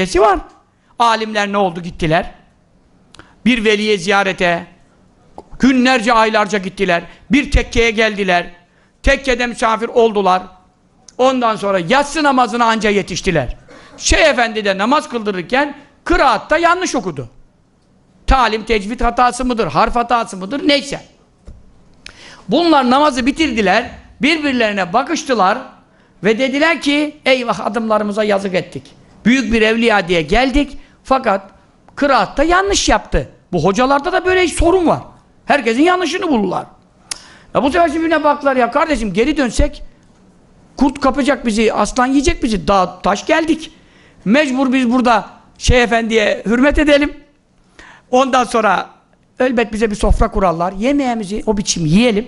Nesi var? Alimler ne oldu gittiler? Bir veliye ziyarete günlerce aylarca gittiler. Bir tekkeye geldiler. Tekkede misafir oldular. Ondan sonra yatsı namazına anca yetiştiler. Şeyh Efendi de namaz kıldırırken kıraatta yanlış okudu. Talim, tecvid hatası mıdır, harf hatası mıdır neyse. Bunlar namazı bitirdiler. Birbirlerine bakıştılar ve dediler ki eyvah adımlarımıza yazık ettik. Büyük bir evliya diye geldik fakat kıraatta yanlış yaptı. Bu hocalarda da böyle sorun var. Herkesin yanlışını bulurlar. Ya bu sefer birbirine baktılar ya kardeşim geri dönsek kurt kapacak bizi, aslan yiyecek bizi. Dağ, taş geldik. Mecbur biz burada Şeyh Efendi'ye hürmet edelim. Ondan sonra elbet bize bir sofra kurarlar. Yemeğimizi o biçim yiyelim.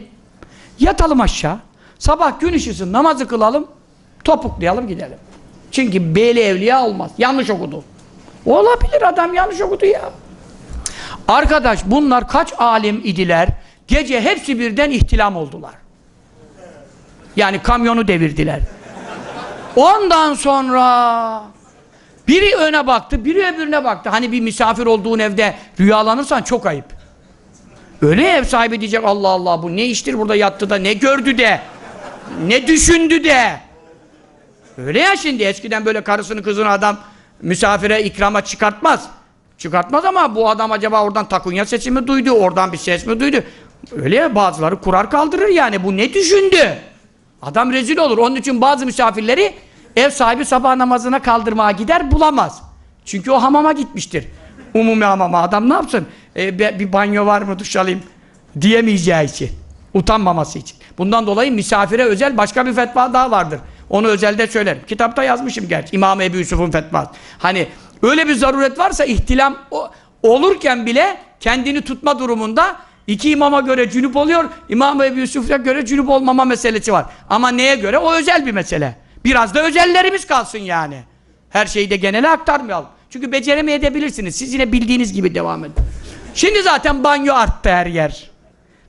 Yatalım aşağı. Sabah gün ışısın namazı kılalım. Topuklayalım gidelim. Çünkü beyli evliya olmaz. Yanlış okudu. Olabilir adam yanlış okudu ya. Arkadaş bunlar kaç alim idiler? Gece hepsi birden ihtilam oldular. Yani kamyonu devirdiler. Ondan sonra biri öne baktı, biri öbürüne baktı. Hani bir misafir olduğun evde rüyalanırsan çok ayıp. Öyle ev sahibi diyecek Allah Allah bu ne iştir burada yattı da ne gördü de ne düşündü de. Öyle ya şimdi eskiden böyle karısını kızını adam misafire ikrama çıkartmaz. Çıkartmaz ama bu adam acaba oradan takunya sesi mi duydu, oradan bir ses mi duydu? Öyle ya bazıları kurar kaldırır yani bu ne düşündü? Adam rezil olur. Onun için bazı misafirleri ev sahibi sabah namazına kaldırmaya gider bulamaz. Çünkü o hamama gitmiştir. Umumi hamama adam ne yapsın? E, bir banyo var mı duş alayım diyemeyeceği için. Utanmaması için. Bundan dolayı misafire özel başka bir fetva daha vardır. Onu özelde söylerim. Kitapta yazmışım gerçi. İmam Ebu Yusuf'un fetvası. Hani öyle bir zaruret varsa ihtilam o- olurken bile kendini tutma durumunda iki imama göre cünüp oluyor. İmam Ebu Yusuf'a göre cünüp olmama meselesi var. Ama neye göre? O özel bir mesele. Biraz da özellerimiz kalsın yani. Her şeyi de genele aktarmayalım. Çünkü beceremeyebilirsiniz. Siz yine bildiğiniz gibi devam edin. Şimdi zaten banyo arttı her yer.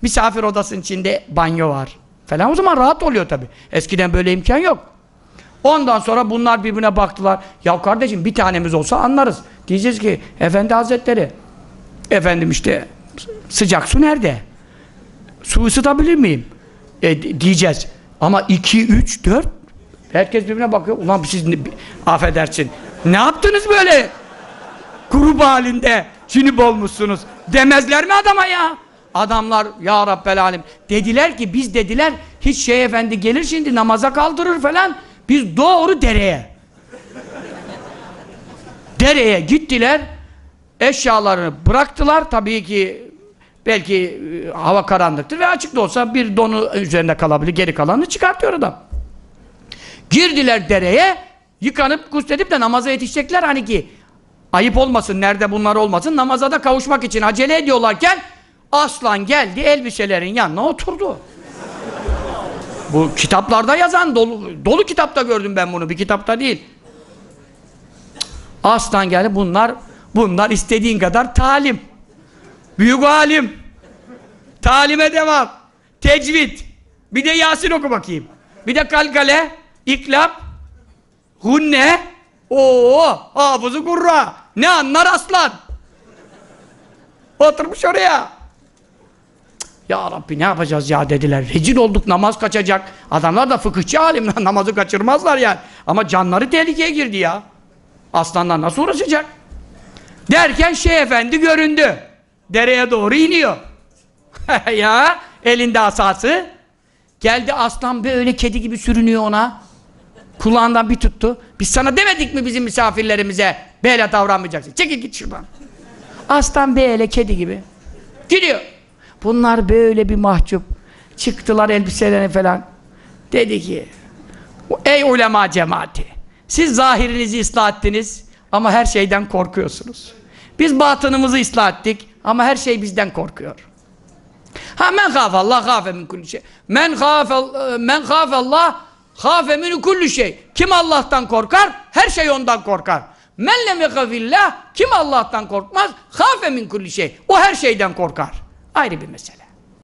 Misafir odasının içinde banyo var. Falan o zaman rahat oluyor tabi. Eskiden böyle imkan yok. Ondan sonra bunlar birbirine baktılar. Ya kardeşim bir tanemiz olsa anlarız. Diyeceğiz ki Efendi Hazretleri efendim işte sıcak su nerede? Su ısıtabilir miyim? E, di- diyeceğiz. Ama 2, 3, 4 herkes birbirine bakıyor. Ulan siz ne, affedersin. Ne yaptınız böyle? grup halinde cünüp olmuşsunuz demezler mi adama ya? Adamlar ya Rabbel Alem dediler ki biz dediler hiç şey efendi gelir şimdi namaza kaldırır falan biz doğru dereye. Dereye gittiler. Eşyalarını bıraktılar. Tabii ki belki e, hava karanlıktır ve açık da olsa bir donu üzerinde kalabilir. Geri kalanını çıkartıyor adam. Girdiler dereye yıkanıp gusledip de namaza yetişecekler. Hani ki ayıp olmasın nerede bunlar olmasın? Namaza da kavuşmak için acele ediyorlarken aslan geldi elbiselerin yanına oturdu bu kitaplarda yazan dolu, dolu kitapta gördüm ben bunu. Bir kitapta değil. Aslan geldi bunlar bunlar istediğin kadar talim. Büyük alim. Talime devam. Tecvid. Bir de Yasin oku bakayım. Bir de kalkale iklap hunne. Oo, hafızı kurra. Ne anlar aslan? Oturmuş oraya. Ya Rabbi ne yapacağız ya dediler. Rezil olduk namaz kaçacak. Adamlar da fıkıhçı alim namazı kaçırmazlar yani. Ama canları tehlikeye girdi ya. Aslanlar nasıl uğraşacak? Derken şey efendi göründü. Dereye doğru iniyor. ya elinde asası. Geldi aslan böyle kedi gibi sürünüyor ona. Kulağından bir tuttu. Biz sana demedik mi bizim misafirlerimize böyle davranmayacaksın. Çekil git şuradan. Aslan böyle kedi gibi. Gidiyor. Bunlar böyle bir mahcup. Çıktılar elbiselerini falan. Dedi ki Ey ulema cemaati siz zahirinizi ıslah ettiniz ama her şeyden korkuyorsunuz. Biz batınımızı ıslah ettik ama her şey bizden korkuyor. Ha men Allah hafe min kulli şey. Men hafe men hafe Allah hafe min kulli şey. Kim Allah'tan korkar? Her şey ondan korkar. Men lem kim Allah'tan korkmaz? Hafe min kulli şey. O her şeyden korkar. Ayrı bir mesele.